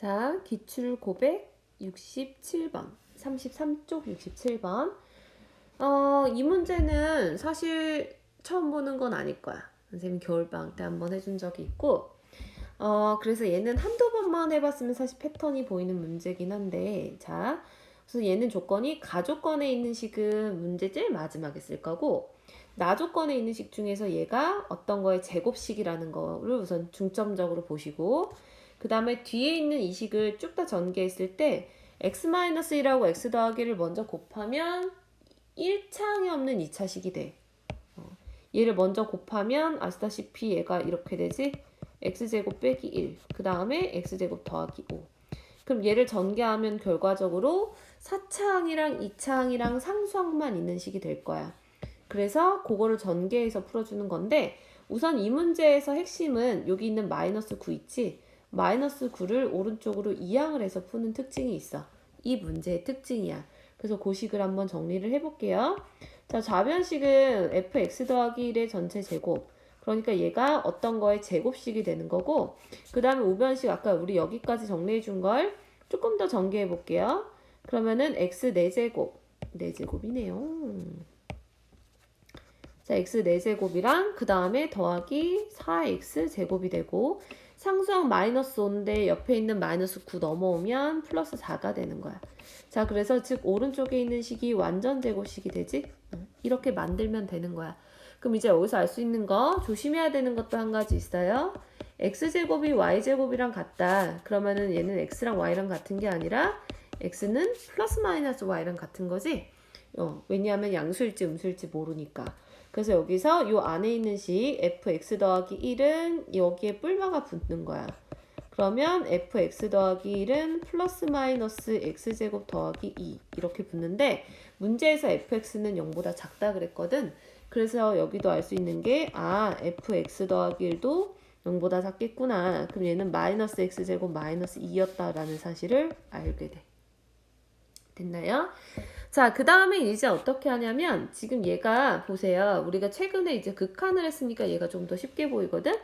자, 기출 고백 67번. 33쪽 67번. 어, 이 문제는 사실 처음 보는 건 아닐 거야. 선생님 겨울방학 때 한번 해준 적이 있고, 어, 그래서 얘는 한두 번만 해봤으면 사실 패턴이 보이는 문제긴 한데, 자, 그래서 얘는 조건이 가조건에 있는 식은 문제 제일 마지막에 쓸 거고, 나조건에 있는 식 중에서 얘가 어떤 거의 제곱식이라는 거를 우선 중점적으로 보시고, 그 다음에 뒤에 있는 이 식을 쭉 다 전개했을 때, x-1하고 x 더하기를 먼저 곱하면 1차항이 없는 2차식이 돼. 어, 얘를 먼저 곱하면 아시다시피 얘가 이렇게 되지? x제곱 빼기 1. 그 다음에 x제곱 더하기 5. 그럼 얘를 전개하면 결과적으로 4차항이랑 2차항이랑 상수항만 있는 식이 될 거야. 그래서 그거를 전개해서 풀어주는 건데 우선 이 문제에서 핵심은 여기 있는 마이너스 9 있지? 마이너스 9를 오른쪽으로 이항을 해서 푸는 특징이 있어. 이 문제의 특징이야. 그래서 고식을 한번 정리를 해볼게요. 자, 좌변식은 fx 더하기 1의 전체 제곱. 그러니까 얘가 어떤 거의 제곱식이 되는 거고, 그 다음에 우변식 아까 우리 여기까지 정리해 준 걸 조금 더 전개해 볼게요. 그러면은 x 4제곱. 4제곱이네요. 자, x 4제곱이랑 그 다음에 더하기 4x 제곱이 되고, 상수항 마이너스 5인데 옆에 있는 마이너스 9 넘어오면 플러스 4가 되는 거야. 자, 그래서 즉 오른쪽에 있는 식이 완전 제곱식이 되지? 응, 이렇게 만들면 되는 거야. 그럼 이제 여기서 알 수 있는 거 조심해야 되는 것도 한 가지 있어요. x제곱이 y제곱이랑 같다. 그러면은 얘는 x랑 y랑 같은 게 아니라 x는 플러스 마이너스 y랑 같은 거지? 어, 왜냐하면 양수일지 음수일지 모르니까. 그래서 여기서 요 안에 있는 식 fx 더하기 1은 여기에 뿔마가 붙는 거야. 그러면 fx 더하기 1은 플러스 마이너스 x제곱 더하기 2 이렇게 붙는데 문제에서 fx는 0보다 작다 그랬거든. 그래서 여기도 알 수 있는 게 아 fx 더하기 1도 0보다 작겠구나. 그럼 얘는 마이너스 x제곱 마이너스 2였다라는 사실을 알게 돼. 됐나요? 자, 그 다음에 이제 어떻게 하냐면, 지금 얘가, 보세요. 우리가 최근에 이제 극한을 했으니까 얘가 좀 더 쉽게 보이거든?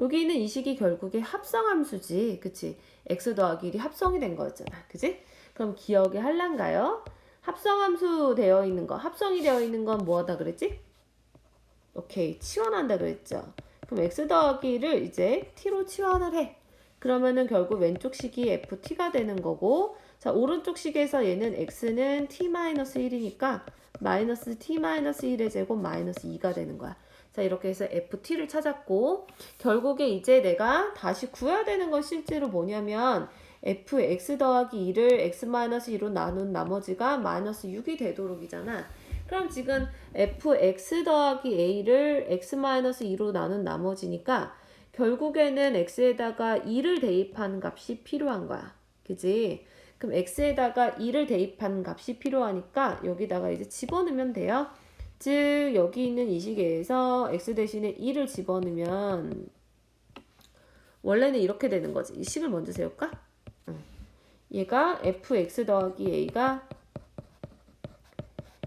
여기 있는 이 식이 결국에 합성함수지. 그치? x 더하기 1이 합성이 된 거였잖아. 그치? 그럼 기억이 할란가요? 합성함수 되어 있는 거, 합성이 되어 있는 건 뭐하다 그랬지? 오케이. 치환한다 그랬죠. 그럼 x 더하기 1을 이제 t로 치환을 해. 그러면은 결국 왼쪽 식이 ft가 되는 거고, 자, 오른쪽 식에서 얘는 x는 t-1이니까 마이너스 t-1의 제곱 마이너스 2가 되는 거야. 자, 이렇게 해서 ft를 찾았고 결국에 이제 내가 다시 구해야 되는 건 실제로 뭐냐면 fx 더하기 2를 x-2로 나눈 나머지가 마이너스 6이 되도록이잖아. 그럼 지금 fx 더하기 a를 x-2로 나눈 나머지니까 결국에는 x에다가 2를 대입한 값이 필요한 거야. 그지? 그럼 x에다가 2를 대입한 값이 필요하니까 여기다가 이제 집어넣으면 돼요. 즉 여기 있는 이 식에서 x 대신에 2를 집어넣으면 원래는 이렇게 되는 거지. 이 식을 먼저 세울까? 응. 얘가 fx 더하기 a가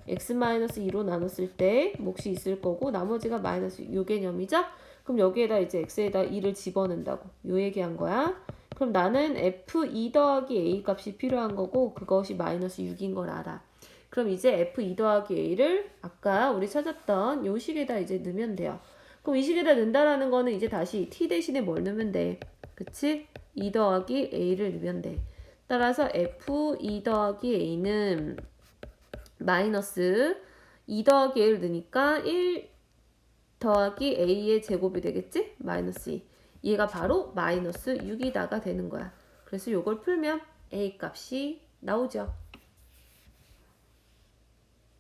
x-2로 나눴을 때 몫이 있을 거고 나머지가 마이너스 요 개념이죠? 그럼 여기에다 이제 x에다 2를 집어넣는다고 요 얘기한 거야. 그럼 나는 f2 더하기 a 값이 필요한 거고 그것이 마이너스 6인 걸 알아. 그럼 이제 f2 더하기 a를 아까 우리 찾았던 요 식에다 이제 넣으면 돼요. 그럼 이 식에다 넣는다라는 거는 이제 다시 t 대신에 뭘 넣으면 돼? 그치? 2 더하기 a를 넣으면 돼. 따라서 f2 더하기 a는 마이너스 2 더하기 a를 넣으니까 1 더하기 a의 제곱이 되겠지? 마이너스 2. 얘가 바로 마이너스 6이다가 되는 거야. 그래서 이걸 풀면 a 값이 나오죠.